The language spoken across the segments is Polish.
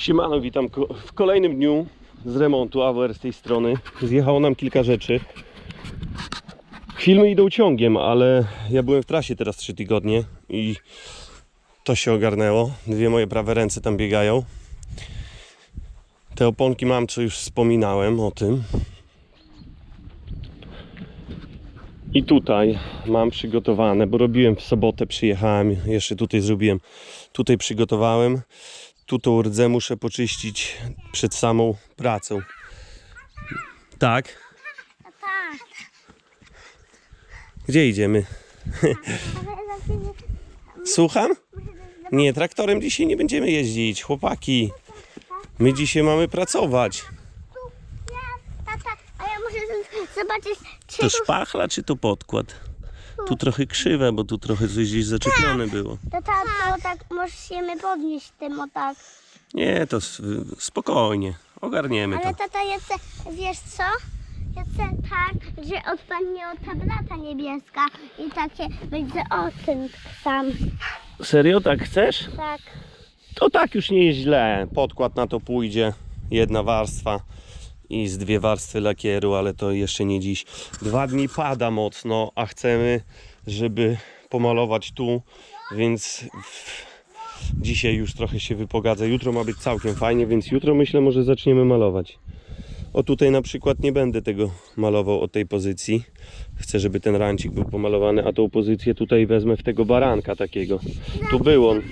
Siemano, witam w kolejnym dniu z remontu AWR z tej strony. Zjechało nam kilka rzeczy. Filmy idą ciągiem, ale ja byłem w trasie teraz 3 tygodnie i to się ogarnęło. Dwie moje prawe ręce tam biegają. Te oponki mam, co już wspominałem o tym. I tutaj mam przygotowane, bo robiłem w sobotę, przyjechałem, jeszcze tutaj zrobiłem, tutaj przygotowałem. Tu tą rdzę muszę poczyścić przed samą pracą. Tak? Tak. Gdzie idziemy? Słucham? Nie, traktorem dzisiaj nie będziemy jeździć, chłopaki. My dzisiaj mamy pracować. Tata, a ja muszę zobaczyć, czy To szpachla czy to podkład? Tu trochę krzywe, bo tu trochę coś gdzieś zaczepione było. Tata, to tak musimy podnieść tym o tak. Nie, to s- spokojnie, ogarniemy to. Ale tata, chcę, wiesz co? Chcę tak, że odpadnie od tableta niebieska i takie będzie o tym sam. Serio, tak chcesz? Tak. To tak już nie jest źle. Podkład na to pójdzie. Jedna warstwa i z dwie warstwy lakieru, ale to jeszcze nie dziś. Dwa dni pada mocno, a chcemy, żeby pomalować tu, więc w... dzisiaj już trochę się wypogadzę. Jutro ma być całkiem fajnie, więc jutro myślę może zaczniemy malować. O tutaj na przykład nie będę tego malował od tej pozycji. Chcę, żeby ten rancik był pomalowany, a tą pozycję tutaj wezmę w tego baranka takiego. Tu był on.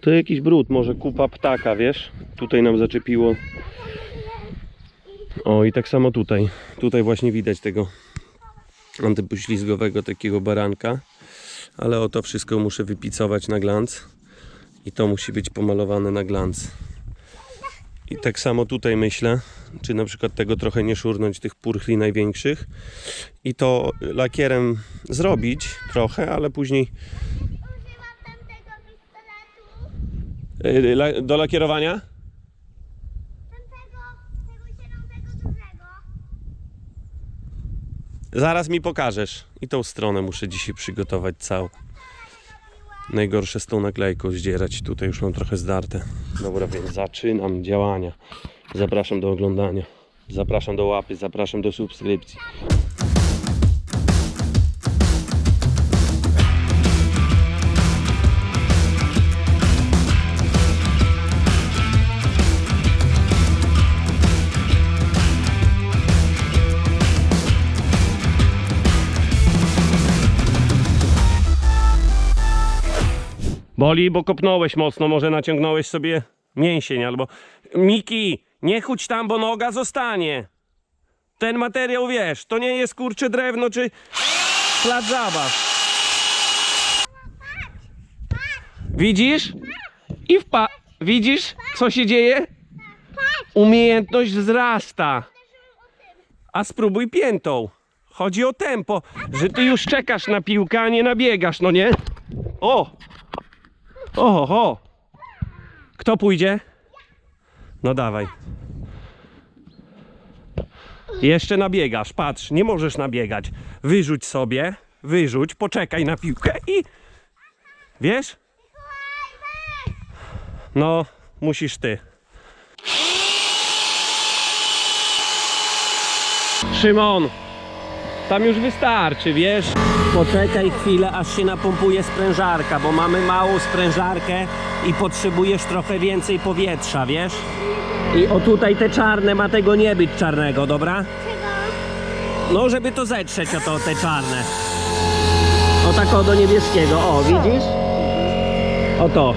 To jakiś brud, może kupa ptaka, wiesz? Tutaj nam zaczepiło. O i tak samo tutaj. Tutaj właśnie widać tego antypoślizgowego takiego baranka. Ale o to wszystko muszę wypicować na glans. I to musi być pomalowane na glans. I tak samo tutaj myślę, czy na przykład tego trochę nie szurnąć, tych purchli największych. I to lakierem zrobić trochę, ale później Używam tamtego pistoletu. Yy, la- Do lakierowania? Tamtego, tego zielonego dużego. Zaraz mi pokażesz. I tą stronę muszę dzisiaj przygotować całą. Najgorsze z tą naklejką zdzierać. Tutaj już mam trochę zdarte. Dobra, więc zaczynam działania. Zapraszam do oglądania. Zapraszam do łapy, zapraszam do subskrypcji. Boli, bo kopnąłeś mocno, może naciągnąłeś sobie mięsień albo... Miki, nie chudź tam, bo noga zostanie. Ten materiał, wiesz, to nie jest kurcze drewno czy plac zabaw. Widzisz? I wpa... Widzisz, co się dzieje? Umiejętność wzrasta. A spróbuj piętą. Chodzi o tempo, że ty już czekasz na piłkę, a nie nabiegasz, no nie? O! Oho, ho. Kto pójdzie? No dawaj. Jeszcze nabiegasz, patrz, nie możesz nabiegać. Wyrzuć sobie, wyrzuć, poczekaj na piłkę i... Wiesz? No, musisz ty. Szymon, tam już wystarczy, wiesz? Poczekaj chwilę, aż się napompuje sprężarka, bo mamy małą sprężarkę i potrzebujesz trochę więcej powietrza, wiesz? I o tutaj te czarne, ma tego nie być czarnego, dobra? Czego? No, żeby to zetrzeć o to, te czarne. O tak o do niebieskiego, o, widzisz? O to.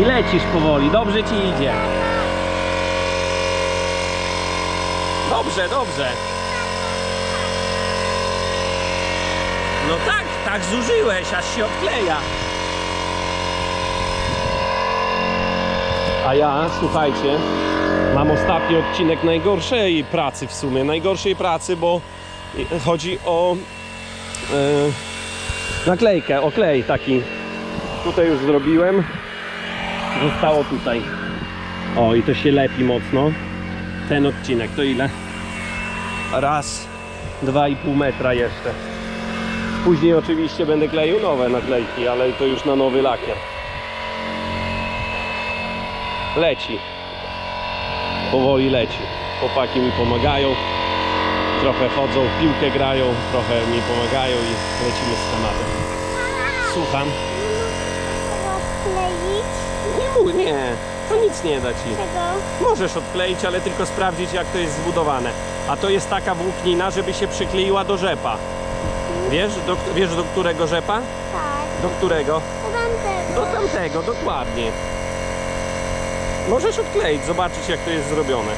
I lecisz powoli, dobrze ci idzie. Dobrze, dobrze. No tak, tak zużyłeś, aż się odkleja. A ja, słuchajcie, mam ostatni odcinek najgorszej pracy w sumie. Najgorszej pracy, bo chodzi o e, naklejkę, o klej taki. Tutaj już zrobiłem. Zostało tutaj. O, i to się lepi mocno. Ten odcinek to ile? Raz, dwa i pół metra jeszcze. Później oczywiście będę kleił nowe naklejki, ale to już na nowy lakier. leci. Powoli leci. Chłopaki mi pomagają. Trochę chodzą, piłkę grają, trochę mi pomagają i lecimy z tematem. Słucham. Nie, mów- nie, to nic nie da ci. Możesz odkleić, ale tylko sprawdzić jak to jest zbudowane. A to jest taka włóknina, żeby się przykleiła do rzepa. Wiesz do, wiesz do którego rzepa? Tak, Do którego? to tamtego. Do tamtego, dokładnie. Możesz odkleić, zobaczyć jak to jest zrobione.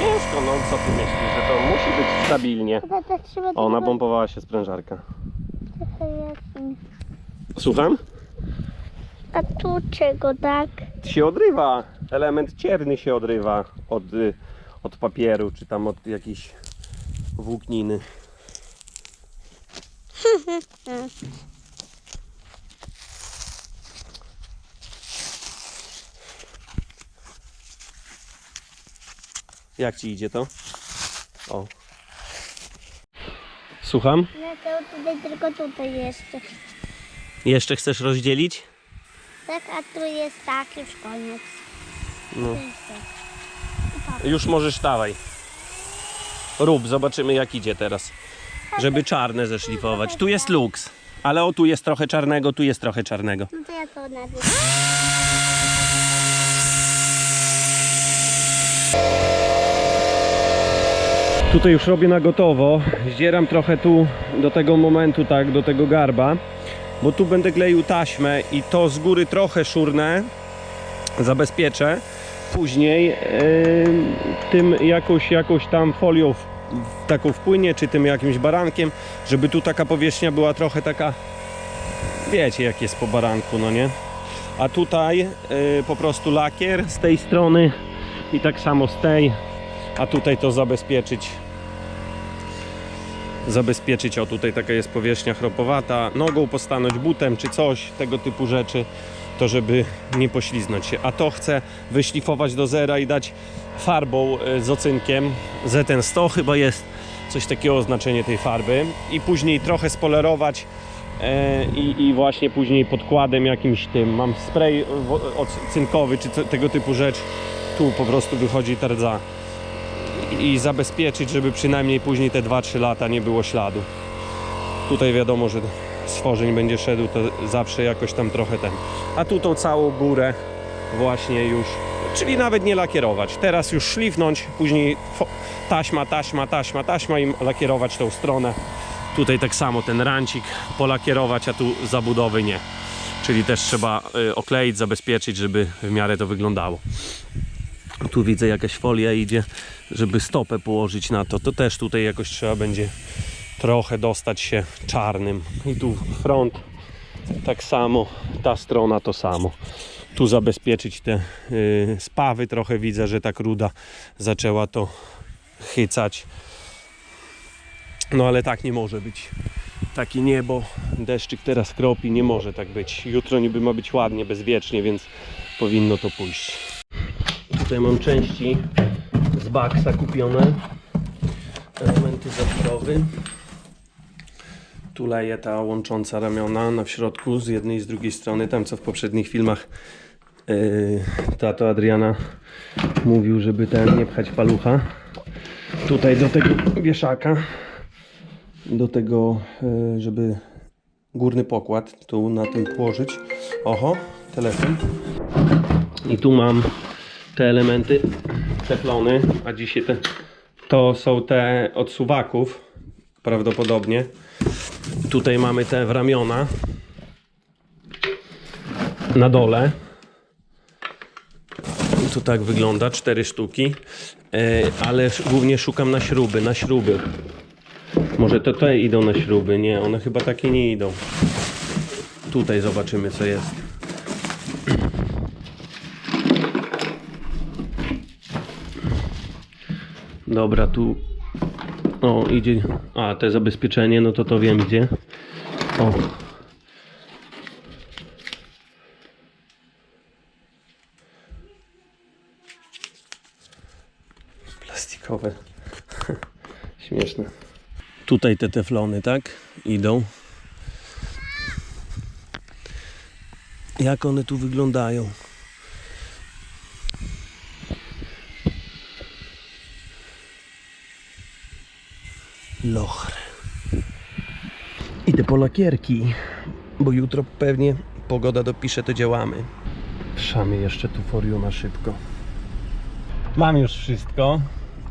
Ciężko, no co ty myślisz, że to musi być stabilnie. Chyba tak trzeba O, tego- napompowała się sprężarka. jest- Słucham? A tu czego tak? Się odrywa. Element cierny się odrywa od, y, od papieru, czy tam od jakiejś włókniny. Jak ci idzie to? O. Słucham? No to tutaj tylko tutaj jeszcze. Jeszcze chcesz rozdzielić? Tak, a tu jest tak, już koniec. No. Już możesz dawaj. Rób, zobaczymy jak idzie teraz. Żeby czarne zeszlifować. Tu jest luks. Ale o tu jest trochę czarnego, tu jest trochę czarnego. No to ja to najpierw. Tutaj już robię na gotowo. Zdzieram trochę tu do tego momentu, tak, do tego garba. Bo tu będę kleił taśmę i to z góry trochę szurnę. Zabezpieczę. Później yy, tym jakąś, jakąś tam folią taką wpłynie, czy tym jakimś barankiem, żeby tu taka powierzchnia była trochę taka, wiecie jak jest po baranku, no nie? A tutaj yy, po prostu lakier z tej strony i tak samo z tej, a tutaj to zabezpieczyć zabezpieczyć, o tutaj taka jest powierzchnia chropowata, nogą postanąć butem czy coś, tego typu rzeczy, to żeby nie pośliznąć się. A to chcę wyszlifować do zera i dać farbą e, z ocynkiem. ZN100 chyba jest coś takiego oznaczenie tej farby i później trochę spolerować e, i, i właśnie później podkładem jakimś tym, mam spray oc- cynkowy czy tego typu rzecz, tu po prostu wychodzi ta rdza i zabezpieczyć, żeby przynajmniej później te 2-3 lata nie było śladu. Tutaj wiadomo, że stworzeń będzie szedł, to zawsze jakoś tam trochę ten. A tu tą całą górę właśnie już, czyli nawet nie lakierować. Teraz już szlifnąć, później taśma, taśma, taśma, taśma i lakierować tą stronę. Tutaj tak samo ten rancik polakierować, a tu zabudowy nie. Czyli też trzeba y, okleić, zabezpieczyć, żeby w miarę to wyglądało. Tu widzę jakaś folia idzie, żeby stopę położyć na to. To też tutaj jakoś trzeba będzie trochę dostać się czarnym. I tu front tak samo, ta strona to samo. Tu zabezpieczyć te y, spawy. Trochę widzę, że tak ruda zaczęła to chycać. No ale tak nie może być. Takie niebo, deszczyk teraz kropi, nie może tak być. Jutro niby ma być ładnie, bezwiecznie, więc powinno to pójść. Tutaj mam części z Baxa kupione. Elementy zawirowy. Tu leje ta łącząca ramiona na w środku z jednej i z drugiej strony. Tam co w poprzednich filmach yy, tato Adriana mówił, żeby ten nie pchać palucha. Tutaj do tego wieszaka, do tego, yy, żeby górny pokład tu na tym położyć. Oho, telefon. I tu mam te elementy teflony, a dzisiaj te, to są te od suwaków prawdopodobnie. Tutaj mamy te w ramiona na dole. Tu tak wygląda, cztery sztuki, E, ale głównie szukam na śruby, na śruby. Może to te idą na śruby, nie, one chyba takie nie idą. Tutaj zobaczymy co jest. Dobra, tu. O, idzie. A, te zabezpieczenie, no to to wiem gdzie. O. Plastikowe. Śmieszne. Tutaj te teflony, tak? Idą. jak one tu wyglądają. Lochry. Idę po lakierki, bo jutro pewnie pogoda dopisze, to działamy. Wszamy jeszcze tu foriu na szybko. Mam już wszystko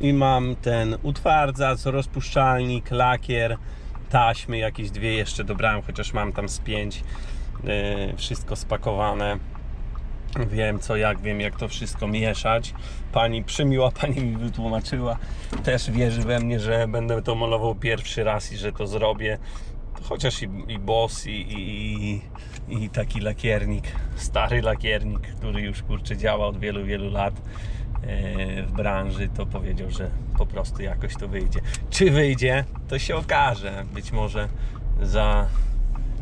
i mam ten utwardzacz, rozpuszczalnik, lakier, taśmy jakieś dwie jeszcze dobrałem, chociaż mam tam z pięć. Yy, wszystko spakowane. Wiem co jak, wiem jak to wszystko mieszać. Pani przymiła, pani mi wytłumaczyła. Też wierzy we mnie, że będę to malował pierwszy raz i że to zrobię. Chociaż i, i boss, i, i, i, taki lakiernik, stary lakiernik, który już kurczę działa od wielu, wielu lat e, w branży, to powiedział, że po prostu jakoś to wyjdzie. Czy wyjdzie, to się okaże. Być może za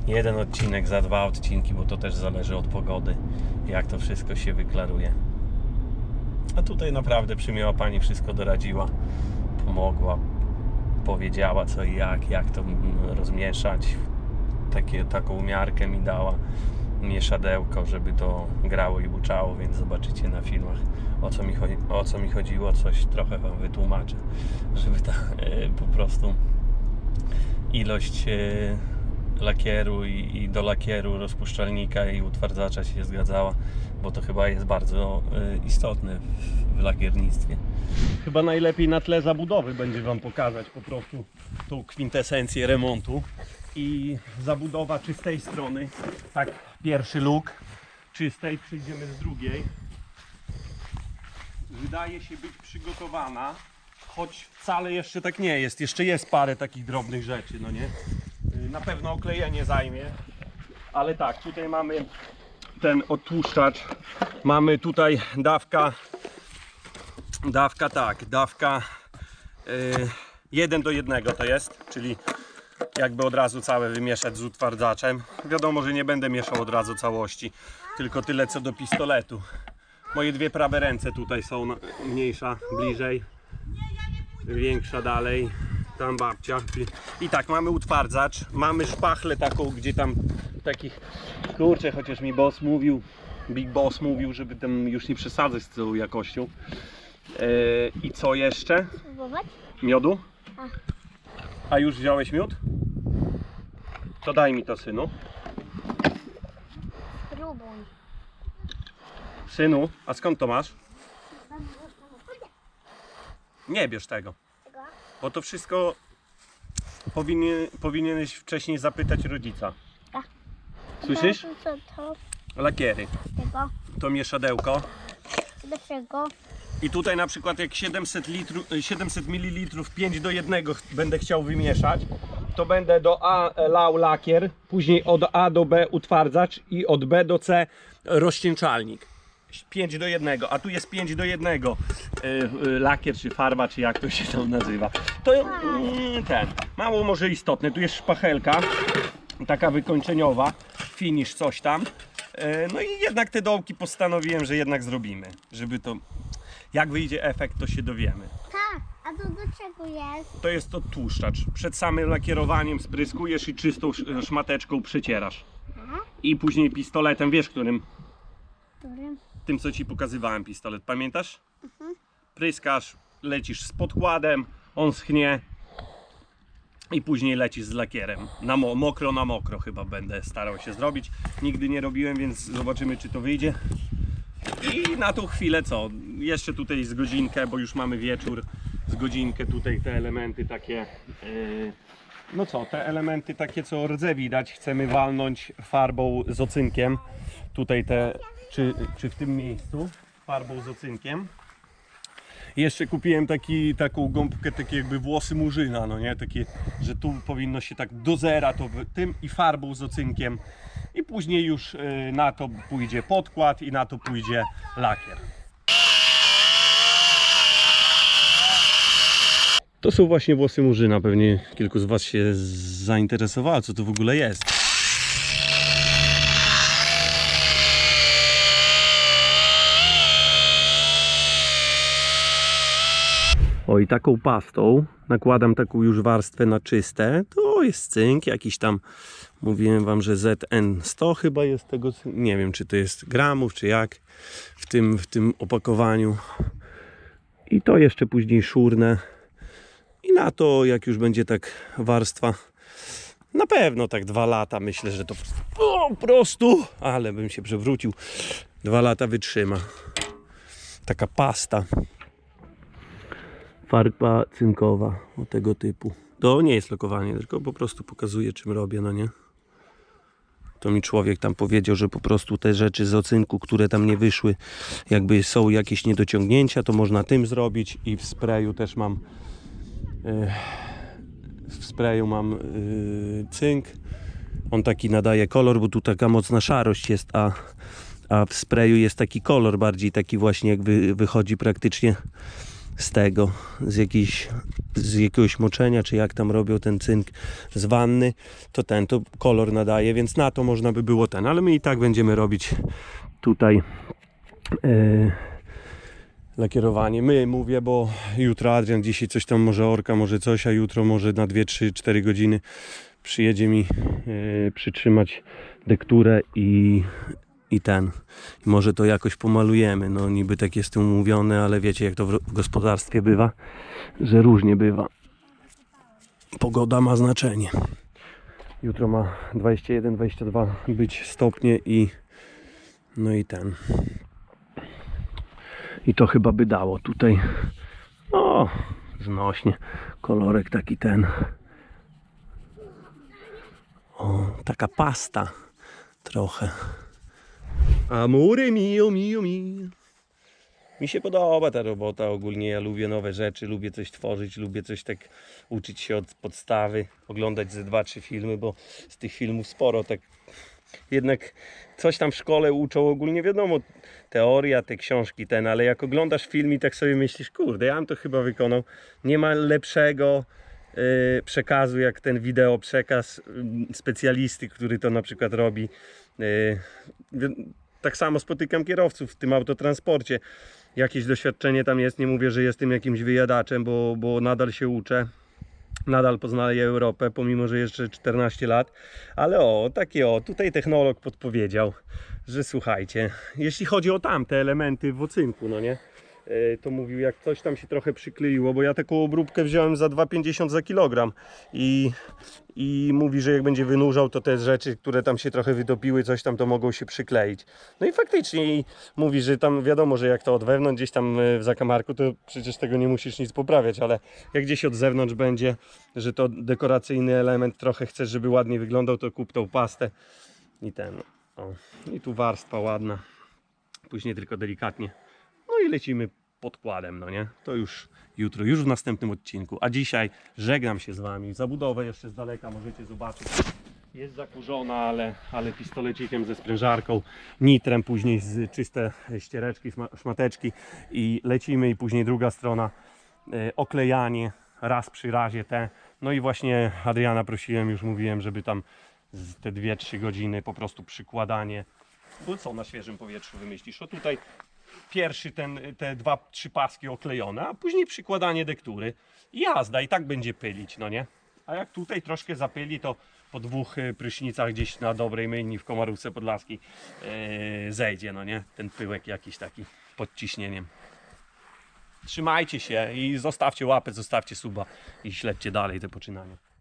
jeden odcinek, za dwa odcinki, bo to też zależy od pogody, jak to wszystko się wyklaruje. A tutaj naprawdę przymiła Pani wszystko doradziła, pomogła, powiedziała co i jak, jak to rozmieszać. Takie, taką miarkę mi dała, mieszadełko, żeby to grało i buczało, więc zobaczycie na filmach o co mi, chodzi, o co mi chodziło, coś trochę Wam wytłumaczę, żeby ta e, po prostu ilość e, lakieru i, i do lakieru rozpuszczalnika i utwardzacza się zgadzała, bo to chyba jest bardzo y, istotne w, w lakiernictwie. Chyba najlepiej na tle zabudowy będzie Wam pokazać po prostu tą kwintesencję remontu i zabudowa czy z tej strony, tak pierwszy luk, czy z tej przyjdziemy z drugiej. Wydaje się być przygotowana, choć wcale jeszcze tak nie jest. Jeszcze jest parę takich drobnych rzeczy, no nie? Na pewno oklejenie zajmie, ale tak, tutaj mamy ten odtłuszczacz, mamy tutaj dawka, dawka tak, dawka y, 1 do 1 to jest, czyli jakby od razu całe wymieszać z utwardzaczem. Wiadomo, że nie będę mieszał od razu całości, tylko tyle co do pistoletu. Moje dwie prawe ręce tutaj są mniejsza, bliżej, większa dalej. Tam babcia. I tak, mamy utwardzacz, mamy szpachlę taką, gdzie tam takich, kurczę, chociaż mi boss mówił, Big Boss mówił, żeby tam już nie przesadzać z tą jakością. E, I co jeszcze? Miodu? A. A już wziąłeś miód? To daj mi to, synu. Spróbuj. Synu, a skąd to masz? Nie bierz tego. Bo to wszystko powinien, powinieneś wcześniej zapytać rodzica. Tak. Słyszysz? To, Lakiery. tego. To mieszadełko. Dlaczego? I tutaj na przykład jak 700, litru, 700 ml 5 do 1 ch- będę chciał wymieszać, to będę do A lał lakier, później od A do B utwardzacz i od B do C rozcieńczalnik. 5 do 1, a tu jest 5 do 1 y, y, lakier czy farba, czy jak to się tam nazywa. To mm, ten, mało może istotne, tu jest szpachelka, taka wykończeniowa, finish coś tam. E, No i jednak te dołki postanowiłem, że jednak zrobimy, żeby to, jak wyjdzie efekt, to się dowiemy. Tak, a to do czego jest? To jest to tłuszczacz. Przed samym lakierowaniem spryskujesz i czystą sz- szmateczką przecierasz. Aha. I później pistoletem, wiesz którym? Tym co ci pokazywałem pistolet, pamiętasz? Pryskasz, lecisz z podkładem, on schnie i później lecisz z lakierem. Na mo- mokro na mokro chyba będę starał się zrobić. Nigdy nie robiłem, więc zobaczymy czy to wyjdzie. I na tą chwilę co? Jeszcze tutaj z godzinkę, bo już mamy wieczór. Z godzinkę tutaj te elementy takie. Yy, no co, te elementy takie co rdze widać, chcemy walnąć farbą z ocynkiem. Tutaj te, czy, czy w tym miejscu, farbą z ocynkiem. Jeszcze kupiłem taki, taką gąbkę, takie jakby włosy murzyna, no nie? Takie, że tu powinno się tak do zera to tym i farbą z ocynkiem. I później już y, na to pójdzie podkład i na to pójdzie lakier. To są właśnie włosy murzyna. Pewnie kilku z Was się zainteresowało, co to w ogóle jest. O i taką pastą nakładam taką już warstwę na czyste. To jest cynk, jakiś tam, mówiłem wam, że ZN100 chyba jest tego, nie wiem czy to jest gramów, czy jak w tym, w tym opakowaniu. I to jeszcze później szurnę. I na to, jak już będzie tak warstwa, na pewno tak dwa lata, myślę, że to po prostu, ale bym się przewrócił, dwa lata wytrzyma. Taka pasta. Farba cynkowa o tego typu. To nie jest lokowanie, tylko po prostu pokazuje czym robię, no nie? To mi człowiek tam powiedział, że po prostu te rzeczy z ocynku, które tam nie wyszły, jakby są jakieś niedociągnięcia, to można tym zrobić i w sprayu też mam e, w sprayu mam e, cynk. On taki nadaje kolor, bo tu taka mocna szarość jest, a, a w sprayu jest taki kolor bardziej taki właśnie jak wy, wychodzi praktycznie z tego, z, jakiejś, z jakiegoś moczenia, czy jak tam robią ten cynk z wanny, to ten to kolor nadaje, więc na to można by było ten, ale my i tak będziemy robić tutaj e, lakierowanie. My mówię, bo jutro Adrian dzisiaj coś tam może orka, może coś, a jutro może na 2, 3, 4 godziny przyjedzie mi e, przytrzymać dekturę i, i ten. Może to jakoś pomalujemy. No niby tak jest umówione, ale wiecie jak to w gospodarstwie bywa, że różnie bywa. Pogoda ma znaczenie. Jutro ma 21-22 być stopnie i no i ten. I to chyba by dało tutaj. O, znośnie. Kolorek taki ten. O, taka pasta trochę. Amury mio, mio, mio. Mi się podoba ta robota ogólnie. Ja lubię nowe rzeczy, lubię coś tworzyć, lubię coś tak uczyć się od podstawy, oglądać ze dwa, trzy filmy, bo z tych filmów sporo tak jednak coś tam w szkole uczą ogólnie wiadomo teoria, te książki ten, ale jak oglądasz film i tak sobie myślisz, kurde, ja bym to chyba wykonał. Nie ma lepszego y, przekazu jak ten wideo przekaz y, specjalisty, który to na przykład robi. Y, wi- tak samo spotykam kierowców w tym autotransporcie. Jakieś doświadczenie tam jest, nie mówię, że jestem jakimś wyjadaczem, bo, bo nadal się uczę. Nadal poznaję Europę, pomimo że jeszcze 14 lat. Ale o, takie o, tutaj technolog podpowiedział, że słuchajcie, jeśli chodzi o tamte elementy w ocynku, no nie? E, To mówił, jak coś tam się trochę przykleiło, bo ja taką obróbkę wziąłem za 2,50 za kilogram i, i mówi, że jak będzie wynurzał, to te rzeczy, które tam się trochę wytopiły, coś tam, to mogą się przykleić. No i faktycznie i mówi, że tam wiadomo, że jak to od wewnątrz gdzieś tam e, w zakamarku, to przecież tego nie musisz nic poprawiać, ale jak gdzieś od zewnątrz będzie, że to dekoracyjny element, trochę chcesz, żeby ładnie wyglądał, to kup tą pastę i ten. O. I tu warstwa ładna. Później tylko delikatnie. I lecimy podkładem, no nie? To już jutro, już w następnym odcinku. A dzisiaj żegnam się z Wami. Zabudowę jeszcze z daleka możecie zobaczyć. Jest zakurzona, ale, ale pistolecikiem ze sprężarką, nitrem, później z czyste ściereczki, szma- szmateczki i lecimy i później druga strona e, oklejanie raz przy razie te. No i właśnie Adriana prosiłem, już mówiłem, żeby tam te 2-3 godziny po prostu przykładanie. Co na świeżym powietrzu wymyślisz? O tutaj pierwszy ten, te dwa, trzy paski oklejone, a później przykładanie dektury i jazda i tak będzie pylić, no nie? A jak tutaj troszkę zapyli, to po dwóch y, prysznicach gdzieś na dobrej myjni w Komarówce Podlaskiej yy, zejdzie, no nie? Ten pyłek jakiś taki pod ciśnieniem. Trzymajcie się i zostawcie łapę, zostawcie suba i śledźcie dalej te poczynania.